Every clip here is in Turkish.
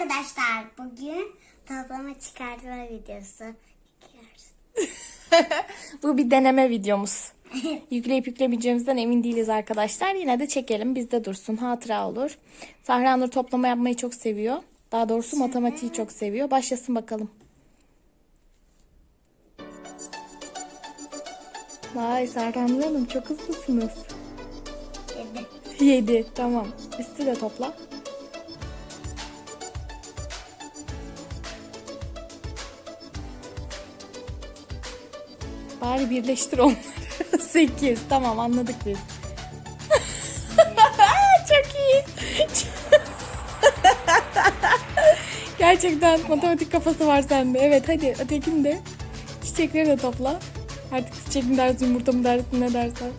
Arkadaşlar bugün toplama çıkartma videosu çekiyoruz. Bu bir deneme videomuz. Yükleyip yüklemeyeceğimizden emin değiliz arkadaşlar. Yine de çekelim bizde dursun. Hatıra olur. Sahra Nur toplama yapmayı çok seviyor. Daha doğrusu matematiği çok seviyor. Başlasın bakalım. Vay Sahra Nur Hanım çok hızlısınız. Dedi. 7 tamam. Üstü de topla. Bari birleştir onları. 8 tamam anladık biz. Çok iyi. Gerçekten matematik kafası var sende. Evet hadi ötekini de. Çiçekleri de topla. Artık çiçek mi dersin yumurta mı dersin ne dersen.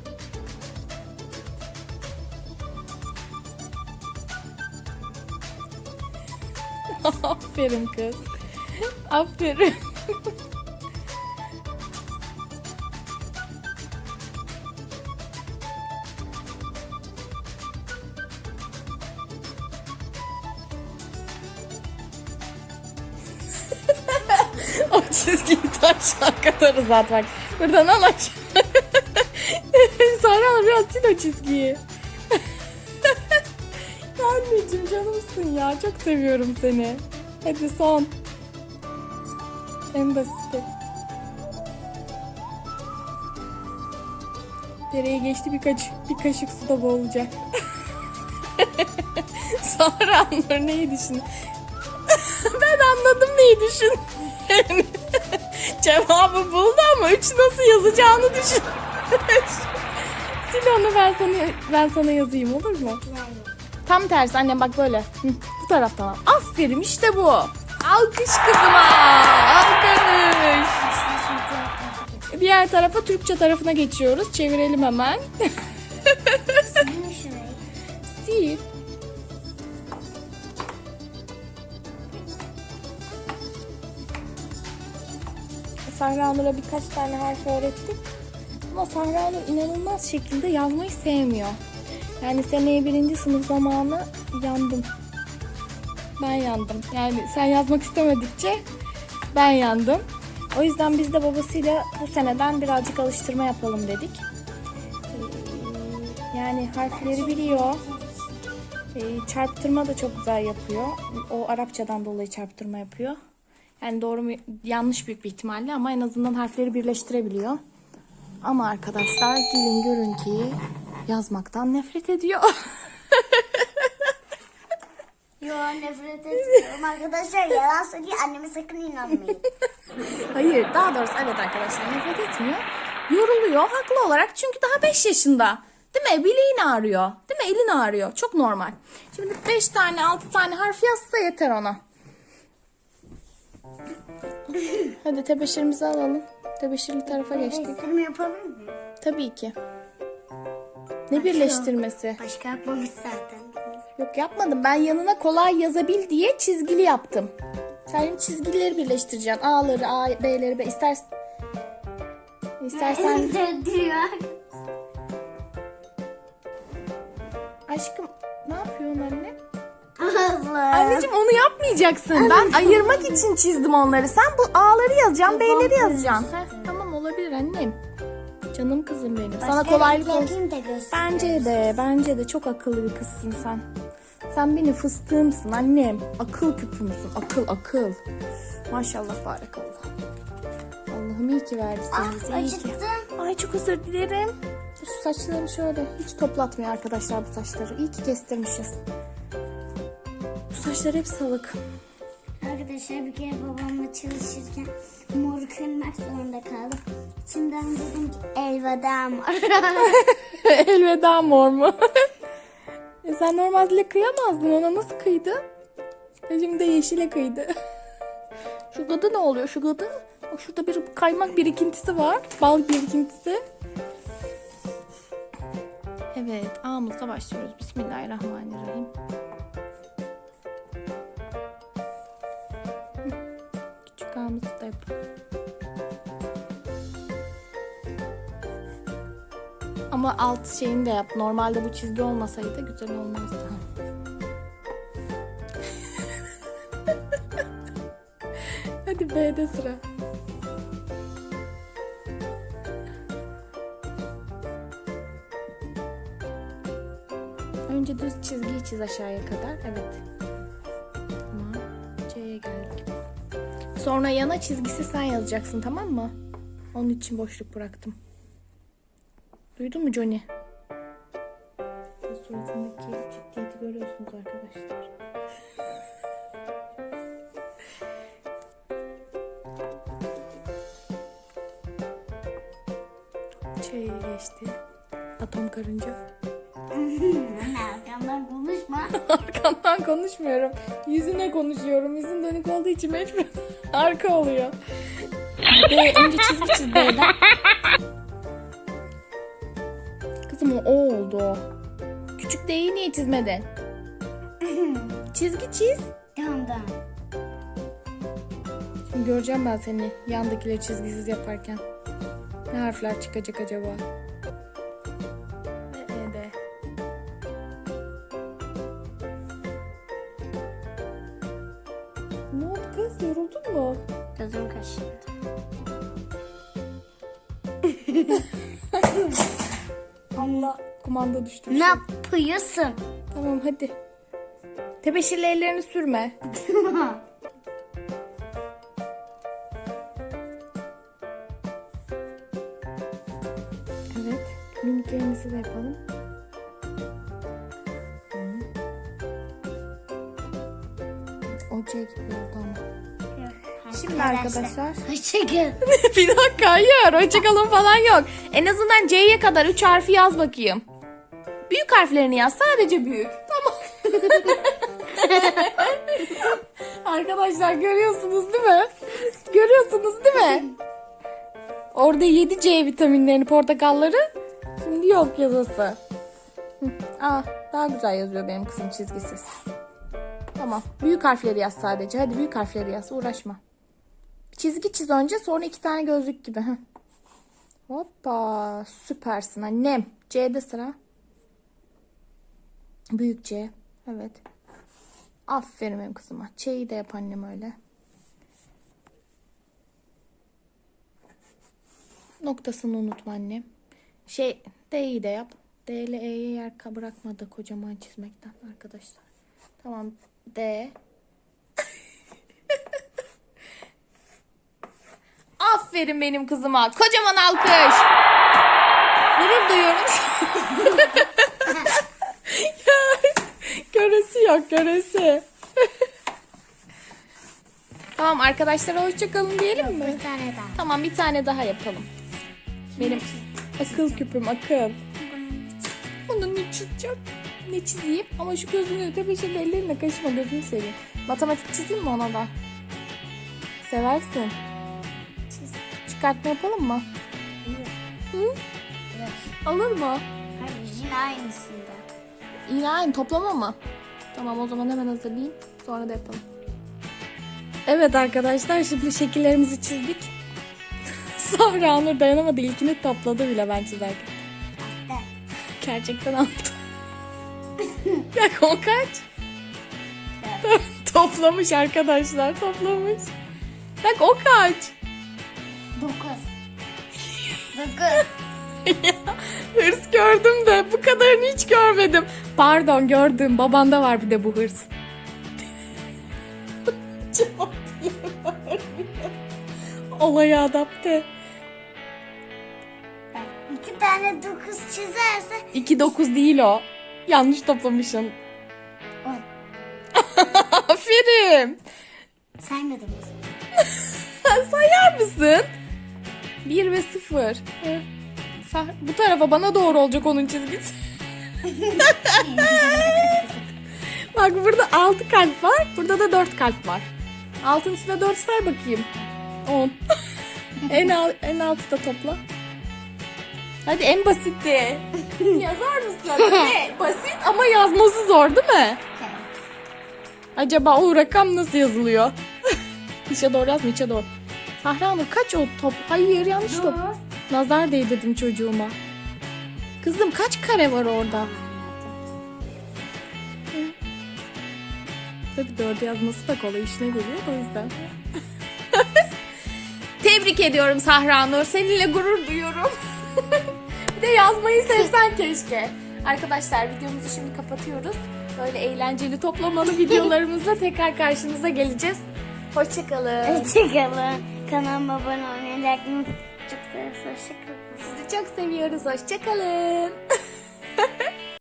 Aferin kız. Aferin. Çizgiyi aşağı katarız zaten. Buradan al aşağı. Sonra al biraz sil o çizgiyi. Anneciğim canımsın ya. Çok seviyorum seni. Hadi son. En basiti. Dereye geçti birkaç bir kaşık suda boğulacak. Sonra Anlar neyi düşün? ben anladım neyi düşün. Cevabı buldu ama üç nasıl yazacağını düşün. Sil onu ben sana ben sana yazayım olur mu? Tam tersi annem bak böyle. Hı, bu taraftan al. Aferin işte bu. Alkış kızıma. Alkış. Diğer tarafa Türkçe tarafına geçiyoruz. Çevirelim hemen. Sil. Sahra birkaç tane harf öğrettik. Ama Sahra Nur inanılmaz şekilde yazmayı sevmiyor. Yani seneye birinci sınıf zamanı yandım. Ben yandım. Yani sen yazmak istemedikçe ben yandım. O yüzden biz de babasıyla bu seneden birazcık alıştırma yapalım dedik. Ee, Yani harfleri biliyor. Ee, çarptırma da çok güzel yapıyor. O Arapçadan dolayı çarptırma yapıyor. Yani doğru mu yanlış büyük bir ihtimalle ama en azından harfleri birleştirebiliyor. Ama arkadaşlar gelin görün ki yazmaktan nefret ediyor. Yo nefret etmiyorum arkadaşlar. Yalan söylüyor. Anneme sakın inanmayın. Hayır daha doğrusu evet arkadaşlar nefret etmiyor. Yoruluyor haklı olarak çünkü daha 5 yaşında. Değil mi? Bileğin ağrıyor. Değil mi? Elin ağrıyor. Çok normal. Şimdi 5 tane 6 tane harf yazsa yeter ona. Hadi tebeşirimizi alalım. Tebeşirli tarafa geçtik. Birleştirme yapabilir miyim? Tabii ki. Ne birleştirmesi? Başka yapmamış zaten. Yok yapmadım. Ben yanına kolay yazabil diye çizgili yaptım. Sen şimdi çizgileri birleştireceksin. A'ları, A, B'leri, B. İstersen... İstersen... Aşkım ne yapıyorsun anne? Anneciğim onu yapmayacaksın. Ben ayırmak için çizdim onları. Sen bu A'ları yazacaksın, B'leri yazacaksın. Heh, tamam olabilir annem. Canım kızım benim. Sana Başka kolaylık renk olsun. yapayım da. Bence de, bence de çok akıllı bir kızsın sen. Sen benim fıstığımsın annem. Akıl küpümsün, akıl akıl. Maşallah barakallah. Allah'ım iyi ki verdi seni bize, Ah, iyi ki. acıttı. Ay çok özür dilerim. Şu saçları şöyle hiç toplatmıyor arkadaşlar bu saçları. İyi ki kestirmişiz. Bu saçlar hep salık. Arkadaşlar bir kere babamla çalışırken mor kırmak zorunda kaldım. Şimdiden dedim ki elveda mor. Elveda mor mu? e sen normalde kıyamazdın ona nasıl kıydın? E şimdi de yeşile kıydı. Şu gıdı ne oluyor şu gıdı? Bak şurada bir kaymak birikintisi var. Bal birikintisi. Evet A'mızla başlıyoruz. Bismillahirrahmanirrahim. A'mızı da. Ama alt şeyini de yap. Normalde bu çizgi olmasaydı güzel olmazdı. Hadi B'de sıra. Önce düz çizgiyi çiz aşağıya kadar. Evet. Sonra yana çizgisi sen yazacaksın tamam mı? Onun için boşluk bıraktım. Duydun mu Johnny? Suratındaki ciddiyeti görüyorsunuz arkadaşlar. Şey geçti. Atom karınca. Arkamdan konuşma. Arkamdan konuşmuyorum. Yüzüne konuşuyorum. Yüzün dönük olduğu için mecbur arka oluyor. D, önce çizgi çiz. Kızım o, o oldu. Küçük D'yi niye çizmedin? Çizgi çiz. tamam tamam. Şimdi göreceğim ben seni yandakileri çizgisiz yaparken. Ne harfler çıkacak acaba? Yoruldun mu? Gözüm kaşındı. Allah. Kumanda düştü. Ne yapıyorsun? Tamam hadi. Tebeşirli ellerini sürme. Evet. Miniklerimizi de yapalım. Hı. O Şimdi arkadaşlar. Hoşçakal. bir dakika hayır. Hoşçakalın falan yok. En azından C'ye kadar 3 harfi yaz bakayım. Büyük harflerini yaz. Sadece büyük. Tamam. Arkadaşlar görüyorsunuz değil mi? Görüyorsunuz değil mi? Orada 7 C vitaminlerini portakalları. Şimdi yok yazısı. Aa, daha güzel yazıyor benim kızım çizgisiz. Tamam. Büyük harfleri yaz sadece. Hadi büyük harfleri yaz. Uğraşma. Çizgi çiz önce sonra iki tane gözlük gibi. Heh. Hoppa süpersin annem. C'de sıra. Büyük C. Evet. Aferin benim kızıma. Ç'yi de yap annem öyle. Noktasını unutma annem. Şey D'yi de yap. D ile E'ye yer bırakmadı kocaman çizmekten arkadaşlar. Tamam D. Aferin benim kızıma. Kocaman alkış. Gurur duyuyorum. göresi yok göresi. tamam arkadaşlar hoşçakalın diyelim mi? Bir tane daha. Tamam bir tane daha yapalım. Benim akıl küpüm akıl. Bunu ne çizeceğim? Ne çizeyim? Ama şu gözünü tepeşirli ellerine kaşıma gözünü seveyim. Matematik çizeyim mi ona da? Seversin. Çıkartma yapalım mı? Hı? Yok. Olur mu? Hayır yine aynısında. Yine aynı toplama mı? Tamam o zaman hemen hazırlayayım. Sonra da yapalım. Evet arkadaşlar şimdi şekillerimizi çizdik. Sahra Nur dayanamadı. İlkini topladı bile ben çizerken. Hatta. Gerçekten aldım. Bak o kaç? toplamış arkadaşlar toplamış. Bak o kaç? Dokuz. Dokuz. Hırs gördüm de bu kadarını hiç görmedim. Pardon gördüm. Babanda var bir de bu hırs. İyi. Olaya adapte. İki tane dokuz çizerse 2 9 değil o. Yanlış toplamışsın. on. Aferin. Saymadım biz. Sayar mısın? 1 ve 0. Bu tarafa bana doğru olacak onun çizgisi. Bak burada 6 kalp var. Burada da 4 kalp var. Altın üstüne 4 say bakayım. 10. en, al, en altı da topla. Hadi en basitti. Yazar mısın? Hadi. Basit ama yazması zor değil mi? Acaba o rakam nasıl yazılıyor? İçe doğru yazma içe doğru. Sahranur kaç o top? Hayır yanlış top. Nazar değdirdim çocuğuma. Kızım kaç kare var orada? Tabii dördü yazması da kolay işine geliyor o yüzden. Tebrik ediyorum Sahranur. Seninle gurur duyuyorum. bir de yazmayı sevsen keşke. Arkadaşlar videomuzu şimdi kapatıyoruz. Böyle eğlenceli toplamalı videolarımızla tekrar karşınıza geleceğiz. Hoşçakalın. Hoşçakalın. Kanalıma abone olmayı, like, çok seviyoruz. Hoşçakalın. Sizi çok seviyoruz. Hoşçakalın.